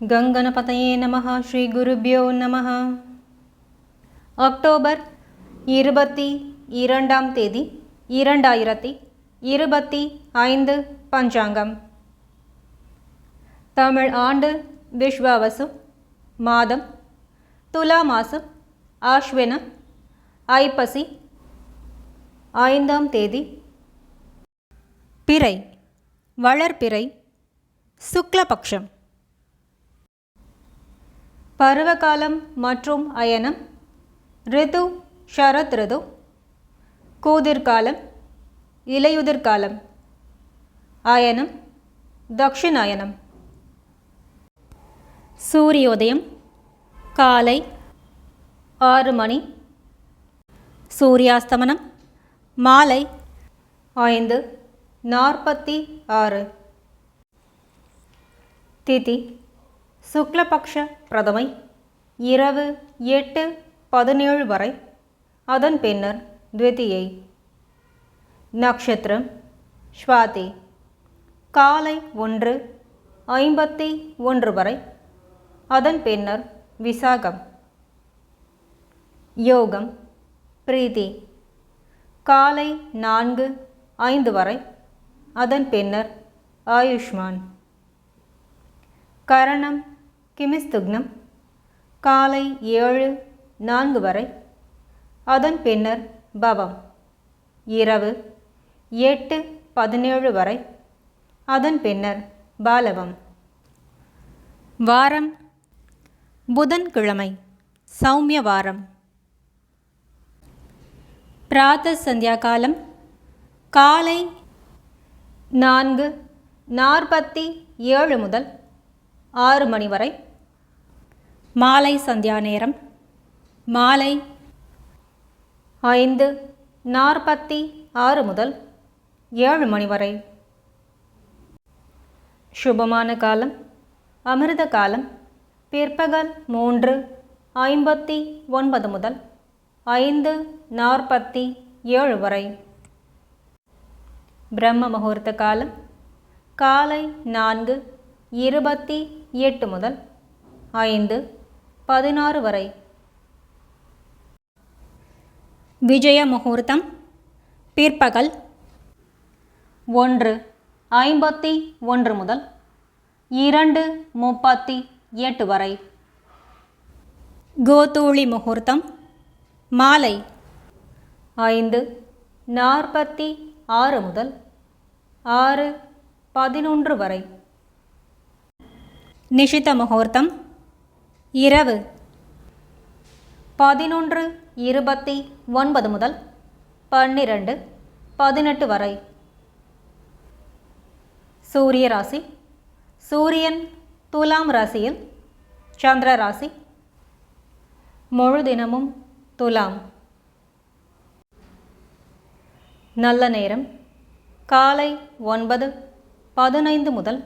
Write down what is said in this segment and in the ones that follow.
கங்கணபதையே நமः ஸ்ரீ குருபியோ நமः அக்டோபர் இருபத்தி இரண்டாம் தேதி இரண்டாயிரத்தி இருபத்தி ஐந்து பஞ்சாங்கம். தமிழ் ஆண்டு விஸ்வாவசு மாதம் துலா மாசம் ஆஷ்வின ஐப்பசி ஐந்தாம் தேதி. பிறை வளர்பிறை சுக்லபக்ஷம். பருவகாலம் மற்றும் அயனம். ரிது ஷரத் ரிது. கூதிர்காலம் இலையுதிர்காலம். அயனம் தக்ஷிணாயனம். சூரியோதயம் காலை ஆறு மணி. சூரியாஸ்தமனம் மாலை ஐந்து நாற்பத்தி ஆறு. திதி சுக்லபக்ஷ பிரதமை இரவு எட்டு பதினேழு வரை. அதன் பின்னர் த்விதியை. நக்ஷத்திரம் ஸ்வாதி. காலை ஒன்று ஐம்பத்தி ஒன்று வரை. அதன் பின்னர் விசாகம். யோகம் பிரீதி காலை நான்கு ஐந்து வரை. அதன் பின்னர் ஆயுஷ்மான். கரணம் கிமிஸ்துக்னம் காலை ஏழு நான்கு வரை. அதன் பின்னர் பவம் இரவு எட்டு பதினேழு வரை. அதன் பின்னர் பாலவம். வாரம் புதன்கிழமை சௌமிய வாரம் பிராத்த சந்தியா காலம் காலை நான்கு நாற்பத்தி ஏழு முதல் ஆறு மணி வரை. மாலை சந்தியா நேரம். மாலை ஐந்து நாற்பத்தி ஆறு முதல் ஏழு மணி வரை. சுபமான காலம் அமிர்த காலம் பிற்பகல் மூன்று ஐம்பத்தி ஒன்பது முதல் ஐந்து நாற்பத்தி ஏழு வரை. பிரம்ம முகூர்த்த காலம் காலை நான்கு இருபத்தி எட்டு முதல் ஐந்து பதினாறு வரை. விஜய முகூர்த்தம். பிற்பகல் ஒன்று ஐம்பத்தி ஒன்று முதல் இரண்டு முப்பத்தி எட்டு வரை. கோதூளி முகூர்த்தம். மாலை ஐந்து நாற்பத்தி ஆறு முதல் ஆறு பதினொன்று வரை. நிஷித முகூர்த்தம். இரவு. பதினொன்று இருபத்தி ஒன்பது முதல் பன்னிரண்டு பதினெட்டு வரை. சூரிய ராசி. சூரியன் துலாம் ராசியில் சந்திர ராசி. முழு தினமும் துலாம். நல்ல நேரம். காலை ஒன்பது பதினைந்து முதல்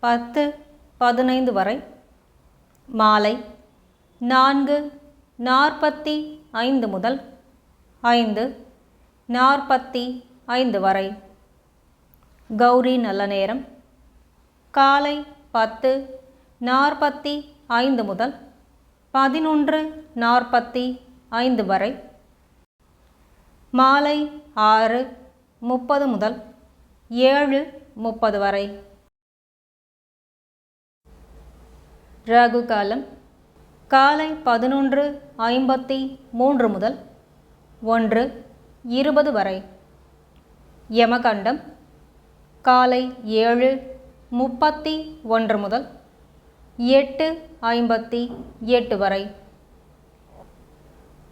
பத்து பதினைந்து வரை. மாலை நான்கு நாற்பத்தி ஐந்து முதல் ஐந்து நாற்பத்தி ஐந்து வரை. கௌரி நல்ல நேரம். காலை பத்து நாற்பத்தி ஐந்து முதல் பதினொன்று நாற்பத்தி ஐந்து வரை. மாலை ஆறு முப்பது முதல் ஏழு முப்பது வரை. ராகு காலம் காலை பதினொன்று ஐம்பத்தி மூன்று முதல் ஒன்று இருபது வரை. யமகண்டம் காலை ஏழு முப்பத்தி ஒன்று முதல் எட்டு ஐம்பத்தி எட்டு வரை.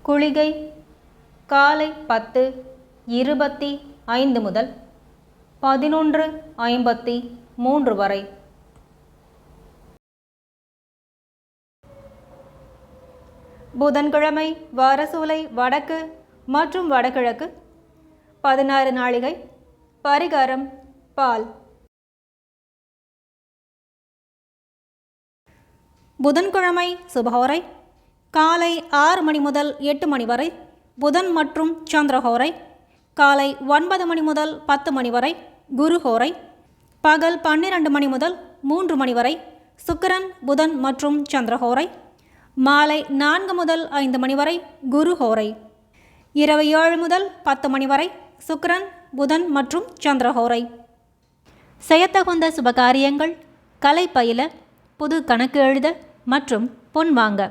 குளிகை காலை பத்து இருபத்தி ஐந்து முதல் பதினொன்று ஐம்பத்தி மூன்று வரை. புதன்கிழமை வாரசூலை வடக்கு மற்றும் வடகிழக்கு. பதினாறு நாளிகை பரிகாரம் பால். புதன்கிழமை சுபஹோரை காலை ஆறு மணி முதல் எட்டு மணி வரை புதன் மற்றும் சந்திரஹோரை காலை ஒன்பது மணி முதல் பத்து மணி வரை குருஹோரை பகல் பன்னிரண்டு மணி முதல் மூன்று மணி வரை சுக்கிரன் புதன் மற்றும் சந்திரஹோரை மாலை நான்கு முதல் ஐந்து மணி வரை குரு ஹோரை. இரவு ஏழு முதல் பத்து மணி வரை சுக்ரன் புதன் மற்றும் சந்திரஹோரை செய்யத்தகுந்த சுபகாரியங்கள் கலை பயில புது கணக்கு எழுத மற்றும் பொன் வாங்க.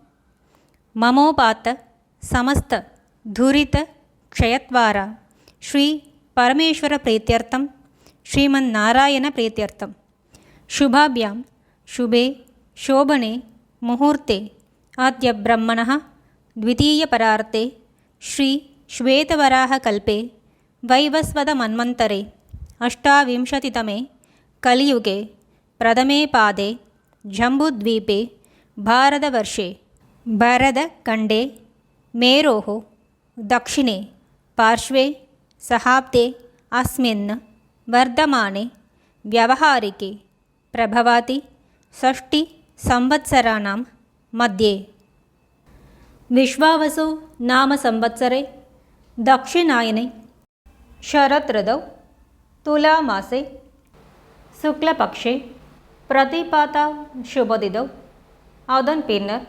ममोपात समस्त धुरित क्षयत्वार। समस्तधुरितक्षयत्वारा श्रीपरमेश्वरप्रीत्यर्थं श्रीमन्नारायणप्रीत्यर्थं शुभाभ्यां शुभे शोभने मुहूर्ते। अद्य ब्रह्मणः द्वितीयपरार्ते श्रीश्वेतवराहकल्पे वैवस्वदमन्मन्तरे अष्टाविंशतितमे कलियुगे। प्रथमे पादे। जम्बुद्वीपे। भारतवर्षे। ಬರದ ಕಂಡೆ ಮೇರೋಃ दक्षिणे पार्श्वे सहाब्दे अस्मिन् वर्धमाने व्यवहारिके प्रभवाति षष्टिसंवत्सराणां मध्ये विश्वावसो नाम संवत्सरे दक्षिणायने शरत्रदौ तुलामासे शुक्लपक्षे प्रतिपाता शुभदिदौ अदन् पिन्नर्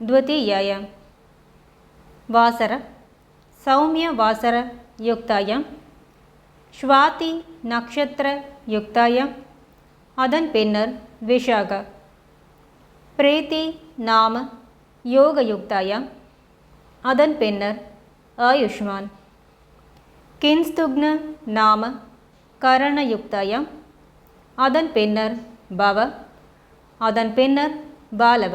द्वितीयायां वासर सौम्यवासरयुक्तायां स्वातिनक्षत्रयुक्तायाम् அதன் பின்னர் விஷாக பிரீத்தி நாம யோகயுக்தாயாம் அதன் பின்னர் ஆயுஷ்மான் கின்ஸ்துக்ன நாம கரணயுக்தாயாம் அதன் பின்னர் பவ அதன் பின்னர் பாலவ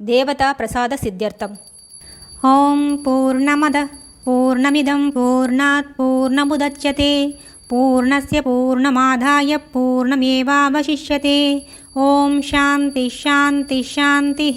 దేవతా ప్రసాద సిద్ధ్యర్థం. ఓం పూర్ణమద పూర్ణమిదం పూర్ణాత్ పూర్ణముద్యతే పూర్ణస్ పూర్ణమాదాయ పూర్ణమేవాశిష్యే ఓం శాంతి శాంతి శాంతి.